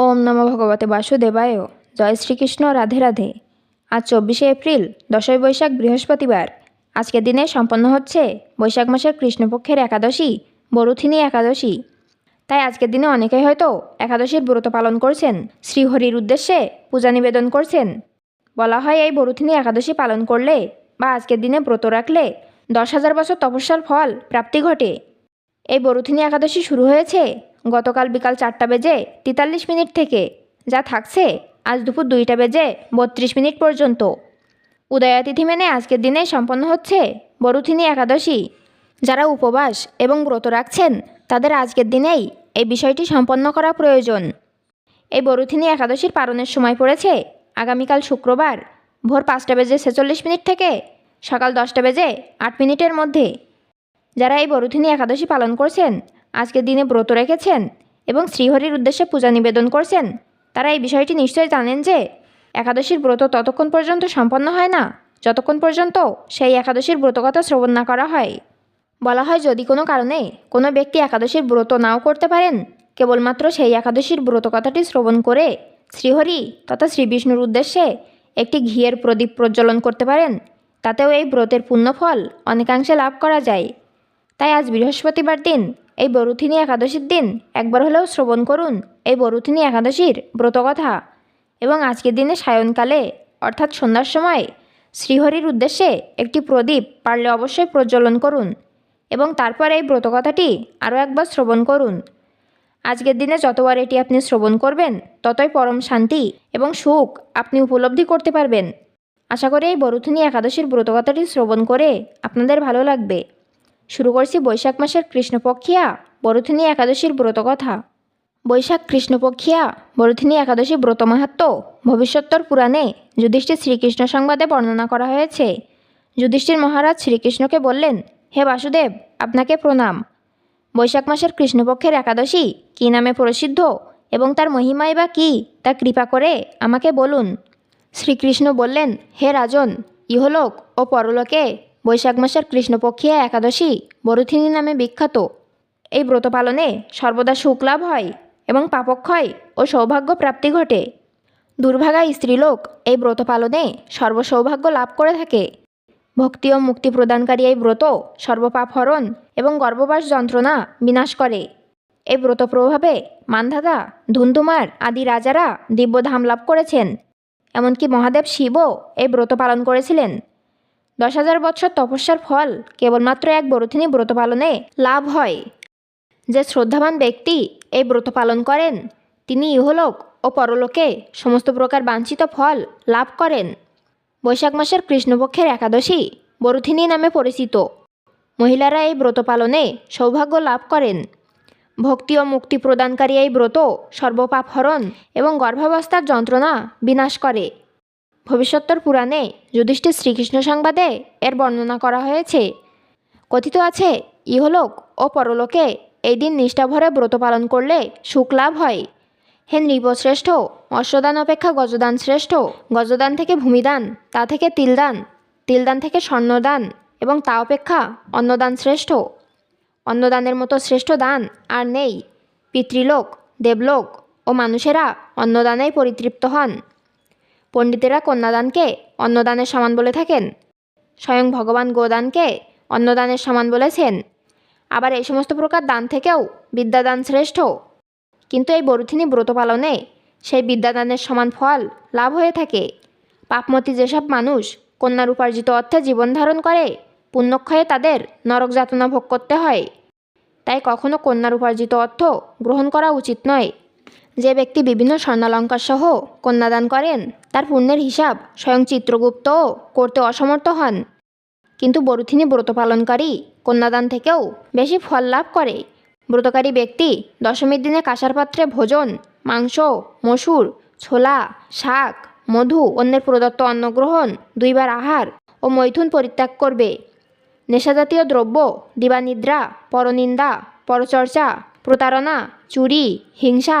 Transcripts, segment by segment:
ওম নম ভগবতে বাসুদেবায়। জয় শ্রীকৃষ্ণ, রাধে রাধে। আজ চব্বিশে এপ্রিল, দশই বৈশাখ, বৃহস্পতিবার। আজকের দিনে সম্পন্ন হচ্ছে বৈশাখ মাসের কৃষ্ণপক্ষের একাদশী, বরুথিনী একাদশী। তাই আজকের দিনে অনেকেই হয়তো একাদশীর ব্রত পালন করছেন, শ্রীহরির উদ্দেশ্যে পূজা নিবেদন করছেন। বলা হয় এই বরুথিনী একাদশী পালন করলে বা আজকের দিনে ব্রত রাখলে দশ হাজার বছর তপস্যার ফল প্রাপ্তি ঘটে। এই বরুথিনী একাদশী শুরু হয়েছে গতকাল বিকাল চারটা বেজে তেতাল্লিশ মিনিট থেকে যা থাকছে, আজ দুপুর দুইটা বেজে বত্রিশ মিনিট পর্যন্ত। উদয়াতিথি মেনে আজকের দিনে সম্পন্ন হচ্ছে বরুথিনী একাদশী। যারা উপবাস এবং ব্রত রাখছেন, তাদের আজকের দিনেই এই বিষয়টি সম্পন্ন করা প্রয়োজন। এই বরুথিনী একাদশীর পালনের সময় পড়েছে আগামীকাল শুক্রবার ভোর পাঁচটা বেজে ছেচল্লিশ মিনিট থেকে সকাল দশটা বেজে আট মিনিটের মধ্যে। যারা এই বরুথিনী একাদশী পালন করছেন আজকের দিনে ব্রত রেখেছেন এবং শ্রীহরির উদ্দেশ্যে পূজা নিবেদন করছেন। তারা এই বিষয়টি নিশ্চয়ই জানেন যে, একাদশীর ব্রত ততক্ষণ পর্যন্ত সম্পন্ন হয় না। যতক্ষণ পর্যন্ত সেই একাদশীর ব্রতকথা শ্রবণ না করা হয়। বলা হয়, যদি কোনো কারণে কোনো ব্যক্তি একাদশীর ব্রত নাও করতে পারেন, কেবলমাত্র সেই একাদশীর ব্রত কথাটি শ্রবণ করে শ্রীহরি তথা শ্রী বিষ্ণুর উদ্দেশ্যে একটি ঘিয়ের প্রদীপ প্রজ্বলন করতে পারেন, তাতেও এই ব্রতের পুণ্যফল অনেকাংশে লাভ করা যায়। তাই আজ বৃহস্পতিবার দিন এই বরুথিনী একাদশীর দিন একবার হলেও শ্রবণ করুন, এই বরুথিনী একাদশীর ব্রতকথা এবং আজকের দিনে সায়নকালে, অর্থাৎ সন্ধ্যার সময়, শ্রীহরির উদ্দেশ্যে একটি প্রদীপ পারলে অবশ্যই প্রজ্বলন করুন এবং তারপর এই ব্রতকথাটি আরও একবার শ্রবণ করুন। আজকের দিনে যতবার এটি আপনি শ্রবণ করবেন, ততই পরম শান্তি এবং সুখ আপনি উপলব্ধি করতে পারবেন। আশা করি এই বরুথিনী একাদশীর ব্রতকথাটি শ্রবণ করে আপনাদের ভালো লাগবে। শুরু করছি বৈশাখ মাসের কৃষ্ণপক্ষিয়া, বরুথিনী একাদশীর ব্রতকথা বৈশাখ কৃষ্ণপক্ষিয়া, বরুথিনী একাদশী ব্রত মাহাত্ম ভবিষ্যত্তর পুরাণে যুধিষ্ঠির শ্রীকৃষ্ণ সংবাদে বর্ণনা করা হয়েছে। যুধিষ্ঠির মহারাজ শ্রীকৃষ্ণকে বললেন, হে বাসুদেব, আপনাকে প্রণাম। বৈশাখ মাসের কৃষ্ণপক্ষের একাদশী কী নামে প্রসিদ্ধ এবং তার মহিমাই বা কী, তা কৃপা করে আমাকে বলুন। শ্রীকৃষ্ণ বললেন, হে রাজন, ইহলোক ও পরলোকে বৈশাখ মাসের কৃষ্ণপক্ষিয়া একাদশী বরুথিনী নামে বিখ্যাত। এই ব্রত পালনে সর্বদা সুখ লাভ হয় এবং পাপক্ষয় ও সৌভাগ্য প্রাপ্তি ঘটে। দুর্ভাগা স্ত্রীলোক এই ব্রত পালনে সর্বসৌভাগ্য লাভ করে থাকে। ভক্তি ও মুক্তি প্রদানকারী এই ব্রত সর্বপাপ হরণ এবং গর্ভবাস যন্ত্রণা বিনাশ করে। এই ব্রত প্রভাবে মান্ধাতা, ধুন্ধুমার আদি রাজারা দিব্যধাম লাভ করেছেন। এমনকি মহাদেব শিবও এই ব্রত পালন করেছিলেন। দশ হাজার বৎসর তপস্যার ফল, কেবলমাত্র এক বরুথিনী ব্রত পালনে লাভ হয়। যে শ্রদ্ধাবান ব্যক্তি এই ব্রত পালন করেন, তিনি ইহলোক ও পরলোকে সমস্ত প্রকার বাঞ্ছিত ফল লাভ করেন। বৈশাখ মাসের কৃষ্ণপক্ষের একাদশী বরুথিনী নামে পরিচিত। মহিলারা এই ব্রত পালনে সৌভাগ্য লাভ করেন। ভক্তি ও মুক্তি প্রদানকারী এই ব্রত সর্বপাপ হরণ এবং গর্ভাবস্থার যন্ত্রণা বিনাশ করে। ভবিষ্যত্তর পুরাণে যুধিষ্ঠির শ্রীকৃষ্ণ সংবাদে এর বর্ণনা করা হয়েছে। কথিত আছে, ইহলোক ও পরলোকে এই দিন নিষ্ঠাভরে ব্রত পালন করলে সুখ লাভ হয়। হে নৃপশ্রেষ্ঠ মৎস্যদান অপেক্ষা গজদান শ্রেষ্ঠ, গজদান থেকে ভূমিদান, তা থেকে তিলদান তিলদান থেকে স্বর্ণদান এবং তা অপেক্ষা অন্নদান শ্রেষ্ঠ। অন্নদানের মতো শ্রেষ্ঠ দান আর নেই। পিতৃলোক, দেবলোক ও মানুষেরা অন্নদানেই পরিতৃপ্ত হন। পণ্ডিতেরা কন্যাদানকে অন্নদানের সমান বলে থাকেন। স্বয়ং ভগবান গোদানকে অন্নদানের সমান বলেছেন। আবার এই সমস্ত প্রকার দান থেকেও বিদ্যাদান শ্রেষ্ঠ। কিন্তু এই বরুথিনী ব্রত পালনে সেই বিদ্যাদানের সমান ফল লাভ হয়ে থাকে। পাপমতি যেসব মানুষ কন্যার উপার্জিত অর্থে জীবন ধারণ করে, পুণ্যক্ষয়ে তাদের নরক যাতনা ভোগ করতে হয়। তাই কখনো কন্যার উপার্জিত অর্থ গ্রহণ করা উচিত নয়। যে ব্যক্তি বিভিন্ন স্বর্ণালঙ্কার সহ কন্যাদান করেন, তার পুণ্যের হিসাব স্বয়ং চিত্রগুপ্ত করতে অসমর্থ হন। কিন্তু বরুথিনী ব্রত পালনকারী কন্যাদান থেকেও বেশি ফল লাভ করে। ব্রতকারী ব্যক্তি দশমীর দিনে কাঁসার পাত্রে ভোজন, মাংস, মসুর, ছোলা, শাক, মধু, অন্যের প্রদত্ত অন্নগ্রহণ, দুইবার আহার ও মৈথুন পরিত্যাগ করবে। নেশাজাতীয় দ্রব্য, দিবানিদ্রা, পরনিন্দা, পরচর্চা, প্রতারণা, চুরি, হিংসা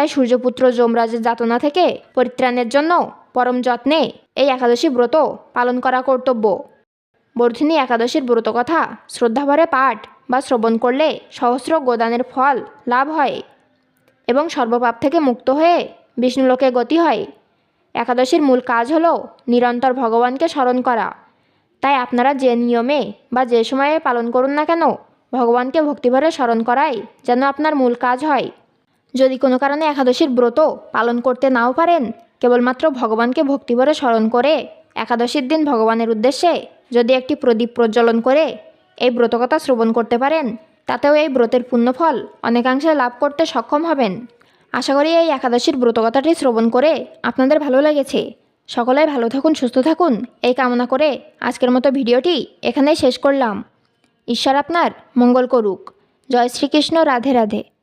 তাই সূর্যপুত্র যমরাজের যাতনা থেকে পরিত্রাণের জন্য পরম যত্নে এই একাদশী ব্রত পালন করা কর্তব্য। বর্ধিনী একাদশীর ব্রত কথা শ্রদ্ধাভরে পাঠ বা শ্রবণ করলে সহস্র গোদানের ফল লাভ হয় এবং সর্বপাপ থেকে মুক্ত হয়ে বিষ্ণুলোকে গতি হয়। একাদশীর মূল কাজ হল নিরন্তর ভগবানকে স্মরণ করা। তাই আপনারা যে নিয়মে বা যে সময়ে পালন করুন না কেন, ভগবানকে ভক্তিভরে স্মরণ করাই যেন আপনার মূল কাজ হয়। যদি কোনো কারণে একাদশীর ব্রত পালন করতে নাও পারেন, কেবলমাত্র ভগবানকে ভক্তিভরে স্মরণ করে, একাদশীর দিন ভগবানের উদ্দেশ্যে যদি একটি প্রদীপ প্রজ্বলন করে, এই ব্রতকথা শ্রবণ করতে পারেন, তাতেও এই ব্রতের পুণ্যফল অনেকাংশে লাভ করতে সক্ষম হবেন। আশা করি এই একাদশীর ব্রতকথাটি শ্রবণ করে আপনাদের ভালো লেগেছে। সকলে ভালো থাকুন, সুস্থ থাকুন, এই কামনা করে আজকের মতো ভিডিওটি এখানেই শেষ করলাম। ঈশ্বর আপনার মঙ্গল করুক। জয় শ্রীকৃষ্ণ, রাধে রাধে।